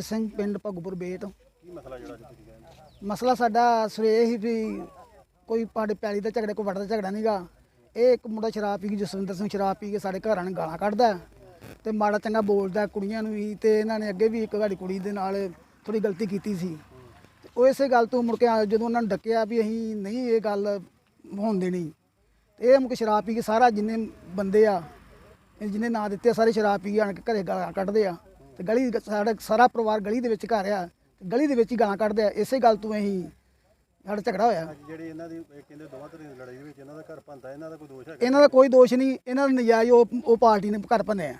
ਸਿੰਘ ਪਿੰਡ ਭਗਪੁਰ ਬੇਟ। ਕੀ ਮਸਲਾ ਜਿਹੜਾ ਅੱਜ ਤੁਸੀਂ ਗਏ ਮਸਲਾ ਸਾਡਾ ਸਵੇਰੇ ਹੀ ਵੀ ਕੋਈ ਪਾੜੇ ਪੈਲੀ ਦਾ ਝਗੜੇ ਕੋਈ ਦਾ ਝਗੜਾ ਨਹੀਂਗਾ ਇਹ ਇੱਕ ਮੁੰਡਾ ਸ਼ਰਾਬ ਪੀ ਕੇ ਜਸਵਿੰਦਰ ਸਿੰਘ ਸ਼ਰਾਬ ਪੀ ਕੇ ਸਾਡੇ ਘਰਾਂ ਨੂੰ ਗਾਲਾਂ ਕੱਢਦਾ। ਤੇ ਮਾੜਾ ਚੰਗਾ ਬੋਲਦਾ ਕੁੜੀਆਂ ਨੂੰ ਵੀ ਤੇ ਇਹਨਾਂ ਨੇ ਅੱਗੇ ਵੀ ਇੱਕ ਗਾੜੀ ਕੁੜੀ ਦੇ ਨਾਲ ਥੋੜੀ ਗਲਤੀ ਕੀਤੀ ਸੀ। ਉਹ ਇਸੇ ਗੱਲ ਤੋਂ ਮੁੜ ਕੇ ਜਦੋਂ ਉਹਨਾਂ ਨੂੰ ਡੱਕਿਆ ਵੀ ਅਸੀਂ ਨਹੀਂ ਇਹ ਗੱਲ ਹੋਣ ਦੇਣੀ। ਇਹ ਮੁੜ ਕੇ ਸ਼ਰਾਬ ਪੀ ਕੇ ਸਾਰਾ ਜਿੰਨੇ ਬੰਦੇ ਆ ਜਿਹਨੇ ਨਾਂ ਦਿੱਤੇ ਸਾਰੇ ਸ਼ਰਾਬ ਪੀ ਕੇ ਆਣ ਕੇ ਘਰੇ ਗਾਲਾਂ ਕੱਢਦੇ ਆ। ਤੇ ਗਲੀ ਸਾਡਾ ਸਾਰਾ ਪਰਿਵਾਰ ਗਲੀ ਦੇ ਵਿੱਚ ਘਰ ਆ। ਤੇ ਗਲੀ ਦੇ ਵਿੱਚ ਹੀ ਗਾਲਾਂ ਕੱਢਦੇ ਆ। ਇਸੇ ਗੱਲ ਤੋਂ ਅਸੀਂ ਸਾਡਾ ਝਗੜਾ ਹੋਇਆ। ਅੱਜ ਜਿਹੜੀ ਇਹਨਾਂ ਦੀ ਕਹਿੰਦੇ ਦੋਵਾਂ ਧਿਰਾਂ ਦੀ ਲੜਾਈ ਦੇ ਵਿੱਚ ਇਹਨਾਂ ਦਾ ਘਰ ਭੰਤਾ ਇਹਨਾਂ ਦਾ ਕੋਈ ਦੋਸ਼ ਹੈਗਾ? ਇਹਨਾਂ ਦਾ ਕੋਈ ਦੋਸ਼ ਨਹੀਂ। ਇਹਨਾਂ ਦਾ ਨਜਾਇਜ਼ ਉਹ ਉਹ ਪਾਰਟੀ ਨੇ ਘਰ ਭੰਨਿਆ।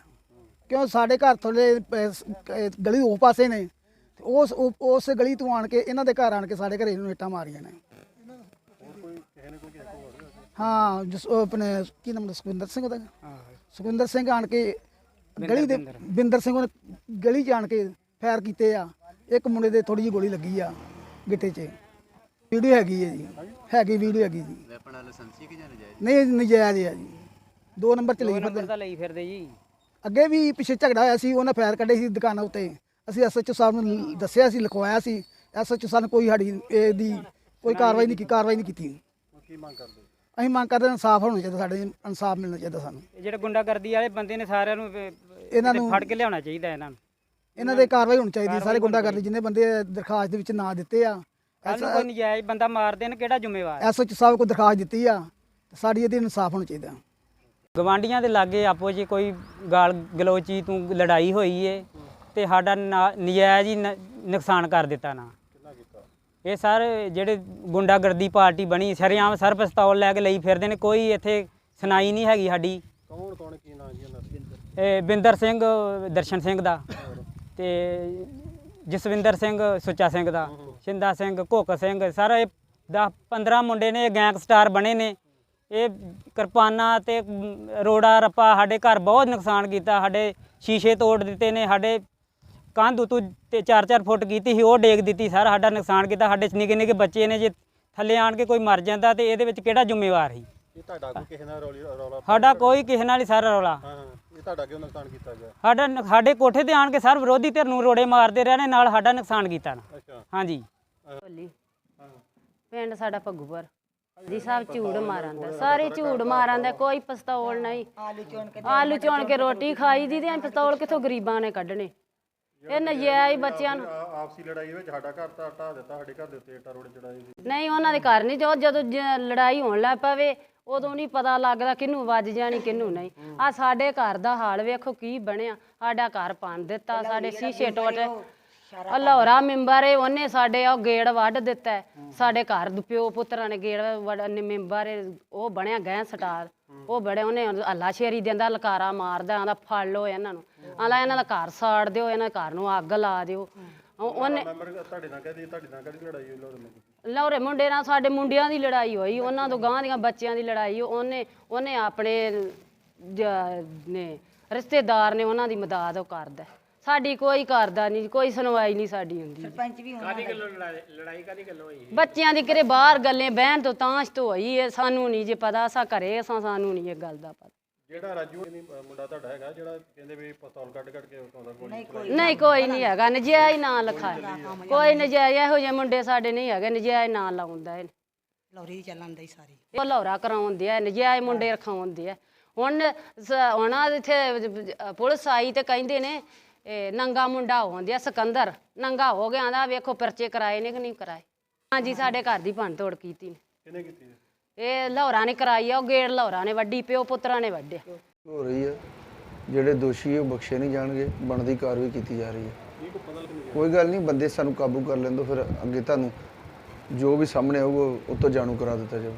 ਕਿਉਂ? ਸਾਡੇ ਘਰ ਥੋੜੇ ਗਲੀ ਉਹ ਪਾਸੇ ਨੇ। ਤੇ ਉਸ ਉਹ- ਉਸ ਗਲੀ ਤੋਂ ਆਣ ਕੇ ਇਹਨਾਂ ਦੇ ਘਰ ਆਣ ਕੇ ਸਾਡੇ ਘਰੇ ਨੂੰ ਇੱਟਾਂ ਮਾਰੀਆਂ ਨੇ। ਹੋਰ ਕੋਈ ਕਿਸੇ ਨੇ ਕੋਈ ਕਿਸੇ ਕੋਲ ਹੋਰ ਹਾਂ ਜਿਸ ਉਹ ਆਪਣੇ ਕੀ ਨਾਮ ਦਾ ਸੁਖਵਿੰਦਰ ਸਿੰਘ ਉਹਦਾ? ਸੁਖਵਿੰਦਰ ਸਿੰਘ ਆਣ ਕੇ ਗਲੀ ਦੇ ਬਿੰਦਰ। ਸਿੰਘ ਉਹਨੇ ਗਲੀ ਆਣ ਕੇ ਫਾਇਰ ਕੀਤੇ ਆ। ਇੱਕ ਮੁੰਡੇ ਦੇ ਥੋੜੀ ਜਿਹੀ ਗੋਲੀ ਲੱਗੀ ਆ ਗਿੱਟੇ 'ਚ। ਵੀਡੀਓ ਹੈਗੀ ਹੈ ਜੀ। ਹੈਗੀ ਵੀਡੀਓ ਹੈਗੀ ਜੀ। ਵੈਪਨ ਵਾਲਾ ਲਾਇਸੈਂਸੀ ਕਿ ਜਾਂ ਨਜਾਇਜ਼? ਨਹੀਂ ਨਜਾਇਜ਼ ਆ ਜੀ। ਦੋ ਨੰਬਰ ਚ ਲਈ ਨੰਬਰ ਲਈ ਫਿਰਦੇ ਜੀ। ਅੱਗੇ ਵੀ ਪਿੱਛੇ ਝਗੜਾ ਹੋਇਆ ਸੀ ਉਹਨਾਂ ਫਾਇਰ ਕੱਢੇ ਸੀ ਦੁਕਾਨਾਂ ਉੱਤੇ। ਅਸੀਂ ਐਸਐਚਓ ਸਾਹਿਬ ਨੂੰ ਦੱਸਿਆ ਸੀ ਲਿਖਵਾਇਆ ਸੀ। ਐਸਐਚਓ ਸਾਹਿਬ ਨੇ ਕੋਈ ਸਾਡੀ ਇਹਦੀ ਕੋਈ ਕਾਰਵਾਈ ਨਹੀਂ ਕੀ ਕਾਰਵਾਈ ਨਹੀਂ ਕੀਤੀ। ਕੀ ਮੰਗ ਕਰਦੇ? ਅਸੀਂ ਮੰਗ ਕਰਦੇ ਹਾਂ ਇਨਸਾਫ ਹੋਣਾ ਚਾਹੀਦਾ ਸਾਡੇ ਇਨਸਾਫ ਮਿਲਣਾ ਚਾਹੀਦਾ ਸਾਨੂੰ। ਇਹ ਜਿਹੜੇ ਗੁੰਡਾਗਰਦੀ ਵਾਲੇ ਬੰਦੇ ਨੇ ਸਾਰਿਆਂ ਨੂੰ ਇਹਨਾਂ ਨੂੰ- ਫੜ ਕੇ ਲਿਆਉਣਾ ਚਾਹੀਦਾ ਇਹਨਾਂ ਨੂੰ। ਇਹਨਾਂ ਦੇ ਕਾਰਵਾਈ ਹੋਣੀ ਚਾਹੀਦੀ ਹੈ। ਸਾਰੇ ਗੁੰਡਾ ਕਰਦੇ ਜਿੰਨੇ ਬੰਦੇ ਦਰਖਾਸਤ ਦੇ ਵਿੱਚ ਨਾਂ ਦਿੱਤੇ ਆ ਕੱਲ ਨੂੰ ਕੋਈ ਨਜਾਇਜ਼ ਬੰਦਾ ਮਾਰ ਦੇਣ ਕਿਹੜਾ ਜ਼ਿੰਮੇਵਾਰ? ਐਸਐਚਓ ਸਾਹਿਬ ਕੋਲ ਦਰਖਾਸਤ ਦਿੱਤੀ ਆ ਸਾਡੀ ਇਹਦੀ ਇਨਸਾਫ ਹੋਣਾ ਚਾਹੀਦਾ ਗਵਾਂਡੀਆਂ ਦੇ ਲਾਗੇ ਆਪੋ ਜੀ ਕੋਈ ਗਾਲ ਗਲੋਚੀ ਤੂੰ ਲੜਾਈ ਹੋਈ ਏ ਤੇ ਸਾਡਾ ਨਾ- ਨਜਾਇਜ਼ ਹੀ ਨ- ਨੁਕਸਾਨ ਕਰ ਦਿੱਤਾ ਨਾ। ਇਹ ਸਰ ਜਿਹੜੇ ਗੁੰਡਾਗਰਦੀ ਪਾਰਟੀ ਬਣੀ ਸ਼ਰੇਆਮ ਸਰ ਪਿਸਤੌਲ ਲੈ ਕੇ ਲਈ ਫਿਰਦੇ ਨੇ ਕੋਈ ਇੱਥੇ ਸੁਣਾਈ ਨਹੀਂ ਹੈਗੀ ਸਾਡੀ। ਕੌਣ ਕੌਣ ਕੀ ਨਾਂ ਜੀ ਇਹਨਾਂ ਦਾ? ਇਹ ਬਿੰਦਰ ਸਿੰਘ ਦਰਸ਼ਨ ਸਿੰਘ ਦਾ ਤੇ ਜਸਵਿੰਦਰ ਸਿੰਘ ਸੁੱਚਾ ਸਿੰਘ ਦਾ ਸ਼ਿੰਦਾ ਸਿੰਘ ਘੁੱਕ ਸਿੰਘ ਸਾਰੇ 10 15 ਮੁੰਡੇ ਨੇ ਗੈਂਗਸਟਰ ਬਣੇ ਨੇ। ਇਹ ਕਿਰਪਾਨਾਂ ਤੇ ਰੋੜਾ ਰੱਪਾ ਸਾਡੇ ਘਰ ਬਹੁਤ ਨੁਕਸਾਨ ਕੀਤਾ। ਸਾਡੇ ਸ਼ੀਸ਼ੇ ਤੋੜ ਦਿੱਤੇ ਨੇ ਸਾਡੇ ਕੰਧ ਉਤੋਂ ਤੇ 4-4 ਫੁੱਟ ਕੀਤੀ ਸੀ ਉਹ ਡੇਗ ਦਿੱਤੀ ਸਾਰਾ ਸਾਡਾ ਨੁਕਸਾਨ ਕੀਤਾ। ਸਾਡੇ ਨਿੱਕੇ ਨਿੱਕੇ ਬੱਚੇ ਨੇ ਜੇ ਥੱਲੇ ਆਣ ਕੇ ਕੋਈ ਮਰ ਜਾਂਦਾ ਤੇ ਇਹਦੇ ਵਿੱਚ ਕਿਹੜਾ ਜ਼ਿੰਮੇਵਾਰ ਸੀ? ਇਹ ਤੁਹਾਡਾ ਕੋਈ ਕਿਸੇ ਨਾਲ ਰੌਲੀ ਰੌਲਾ ਸਾਡਾ ਕੋਈ ਕਿਸੇ ਨਾਲ ਹੀ ਸਾਰਾ ਰੌਲਾ। ਹਾਂ ਹਾਂ ਇਹ ਤੁਹਾਡਾ ਕਿਉਂ ਨੁਕਸਾਨ ਕੀਤਾ ਗਿਆ? ਸਾਡਾ ਨ- ਸਾਡੇ ਕੋਠੇ ਤੇ ਆਣ ਕੇ ਸਰ ਵਿਰੋਧੀ ਧਿਰ ਨੂੰ ਰੋੜੇ ਮਾਰਦੇ ਰਹੇ ਨੇ ਨਾਲ ਸਾਡਾ ਨੁਕਸਾਨ ਕੀਤਾ ਨਾ। ਅੱਛਾ। ਹਾਂਜੀ। ਪਿੰਡ ਸਾਡਾ ਭੱਗੂਪੁਰ ਜੀ ਸਭ ਝੂੜ ਮਾਰਾਂਦਾ ਸਾਰੇ ਝੂੜ ਮਾਰਾਂਦਾ ਕੋਈ ਪਿਸਤੌਲ ਨਹੀਂ। ਆਲੂ ਚੋਣ ਕੇ ਰੋਟੀ ਖਾਈ ਦੀ ਤੇ ਪਿਸਤੌਲ ਕਿੱਥੋਂ ਗਰੀਬਾਂ ਨੇ ਕੱਢਣੇ? ਇਹ ਨਜਾਇਜ਼ ਬੱਚਿਆਂ ਨੂੰ। ਆ- ਆਪਸੀ ਲੜਾਈ ਵਿੱਚ ਸਾਡਾ ਘਰ ਤਾਂ ਢਾਹ ਦਿੱਤਾ ਸਾਡੇ ਘਰ ਦੇ ਉੱਤੇ ਇੱਟਾਂ ਰੋੜੇ ਚੜਾਏ ਸੀ। ਨਹੀਂ ਉਹਨਾਂ ਦੇ ਘਰ ਨਹੀਂ ਜੋ ਜਦੋਂ ਜ- ਲੜਾਈ ਹੋਣ ਲੱਗ ਪਵੇ ਉਦੋਂ ਨਹੀਂ ਪਤਾ ਲੱਗਦਾ ਕਿਹਨੂੰ ਵੱਜ ਜਾਣੀ ਕਿਹਨੂੰ ਨਹੀਂ। ਆ ਸਾਡੇ ਘਰ ਦਾ ਹਾਲ ਵੇਖੋ ਕੀ ਬਣਿਆ। ਸਾਡਾ ਘਰ ਪੰਨ ਦਿੱਤਾ ਸਾਡੇ ਸ਼ੀਸ਼ੇ ਟੁੱਟ। ਅਲਹੋਰਾ ਮੈਂਬਰ ਏ ਉਹਨੇ ਸਾਡੇ ਉਹ ਗੇੜ ਵੱਢ ਦਿੱਤਾ ਹੈ। ਸਾਡੇ ਘਰ ਦੇ ਪਿਓ ਪੁੱਤਰਾਂ ਨੇ ਗੇੜ ਵੱਢ ਨੇ ਮੈਂਬਰ ਏ, ਉਹ ਬਣਿਆ ਗੈਂ ਸਟਾਰ ਉਹ ਬੜੇ ਉਹਨੇ ਅੱਲਾ ਸ਼ੇਰੀ ਦਿੰਦਾ ਲਕਾਰਾ ਮਾਰਦਾ ਆਂਦਾ ਫੜ ਲਓ ਇਹਨਾਂ ਨੂੰ। ਆਂਦਾ ਇਹਨਾਂ ਦਾ ਘਰ ਸਾੜ ਦਿਓ ਇਹਨਾਂ ਦੇ ਘਰ ਨੂੰ ਅੱਗ ਲਾ ਦਿਓ। ਉਹ- ਉਹਨੇ ਮੈਂਬਰ ਤੁਹਾਡੇ ਨਾਲ ਕਹਦੀ ਤੁਹਾਡੇ ਨਾਲ ਕਦੀ ਲੜਾਈ ਹੋਈ ਲੋਰ ਮੇਂ ਲੌਰੇ ਮੁੰਡੇ ਨਾਲ ਸਾਡੇ ਮੁੰਡਿਆਂ ਦੀ ਲੜਾਈ ਹੋਈ ਉਹਨਾਂ ਤੋਂ ਗਾਂ ਦੀਆਂ ਬੱਚਿਆਂ ਦੀ ਲੜਾਈ ਉਹਨੇ ਉਹਨੇ ਆਪਣੇ ਜ- ਨੇ ਰਿਸ਼ਤੇਦਾਰ ਨੇ ਉਹਨਾਂ ਦੀ ਮਦਦ ਉਹ ਕਰਦਾ। ਸਾਡੀ ਕੋਈ ਕਰਦਾ ਨਹੀਂ ਕੋਈ ਸੁਣਵਾਈ ਨਹੀਂ ਸਾਡੀ ਹੁੰਦੀ। ਸਰਪੰਚ ਵੀ ਕਾਦੀ ਗੱਲੋਂ ਲੜਾਈ ਕਾਦੀ ਗੱਲੋਂ ਹੋਈ ਬੱਚਿਆਂ ਦੀ ਕਿਰੇ ਬਾਹਰ ਗੱਲੇ ਬਹਿਣ ਤੋਂ ਤਾਂਸ਼ ਤੋਂ ਹੋਈ ਹੈ ਸਾਨੂੰ ਨਹੀਂ ਜੇ ਪਤਾ ਅਸਾਂ ਘਰੇ ਅਸਾਂ ਸਾਨੂੰ ਨਹੀਂ ਇਹ ਗੱਲ ਦਾ ਪਤਾ। ਜਿਹੜਾ ਰਾਜੂ ਨਹੀਂ ਮੁੰਡਾ ਤੁਹਾਡਾ ਹੈਗਾ ਜਿਹੜਾ ਕਹਿੰਦੇ ਵੀ ਪਿਸਤੌਲ ਕੱਢ ਕੱਢ ਕੇ ਉਤਾਉਂਦਾ ਗੋਲੀ ਨਹੀਂ ਕੋਈ ਨਹੀਂ ਹੈਗਾ ਨਜਾਇਜ਼ ਨਾਂ ਲਿਖਾਇਆ। ਕੋਈ ਨਜਾਇਜ਼ ਇਹੋ ਜਿਹੇ ਮੁੰਡੇ ਸਾਡੇ ਨਹੀਂ ਹੈਗੇ ਨਜਾਇਜ਼ ਨਾਂ ਲਾਉਂਦਾ ਇਹ। ਲੌਰੀ ਚੱਲਣ ਦੀ ਸਾਰੀ। ਉਹ ਲੌਰਾ ਕਰਾਉਂਦੇ ਆ ਨਜਾਇਜ਼ ਮੁੰਡੇ ਰਖਾਉਂਦੇ ਆ। ਹੁਣ ਸ- ਹੁਣ ਆਹ ਇੱਥੇ ਪੁਲਿਸ ਆਈ ਤੇ ਕਹਿੰਦੇ ਨੇ ਇਹ ਨੰਗਾ ਮੁੰਡਾ ਹੋਉਂਦਿਆ ਸਿਕੰਦਰ। ਨੰਗਾ ਹੋ ਗਿਆ ਆਂਦਾ ਵੇਖੋ ਪਰਚੇ ਕਰਾਏ ਨੇ ਕਿ ਨਹੀਂ ਕਰਾਏ। ਹਾਂਜੀ ਸਾਡੇ ਘਰ ਦੀ ਭੰਨ ਤੋੜ ਕੀਤੀ ਨੇ। ਕਿਹਨੇ ਕੀਤੀ? ਹੈ? ਇਹ ਲੌਰਾ ਨੇ ਕਰਾਈ ਆ, ਉਹ ਗੇੜ ਲੌਰਾ ਨੇ ਵੱਡੀ ਪਿਓ ਪੁੱਤਰਾਂ ਨੇ ਵੱਢਿਆ। ਹੋ ਰਹੀ ਹੈ ਜਿਹੜੇ ਦੋਸ਼ੀ ਉਹ ਬਖਸ਼ੇ ਨਹੀਂ ਜਾਣਗੇ, ਬਣਦੀ ਕਾਰਵਾਈ ਕੀਤੀ ਜਾ ਰਹੀ ਹੈ ਕੋਈ ਗੱਲ ਨਹੀਂ, ਬੰਦੇ ਸਾਨੂੰ ਕਾਬੂ ਕਰ ਲੈਣ ਦਿਓ, ਫਿਰ ਅੱਗੇ ਤੁਹਾਨੂੰ ਜੋ ਵੀ ਸਾਹਮਣੇ ਆਊਗਾ, ਉਹ ਤੋਂ ਜਾਣੂ ਕਰਾ ਦਿੱਤਾ ਜਾਵੇ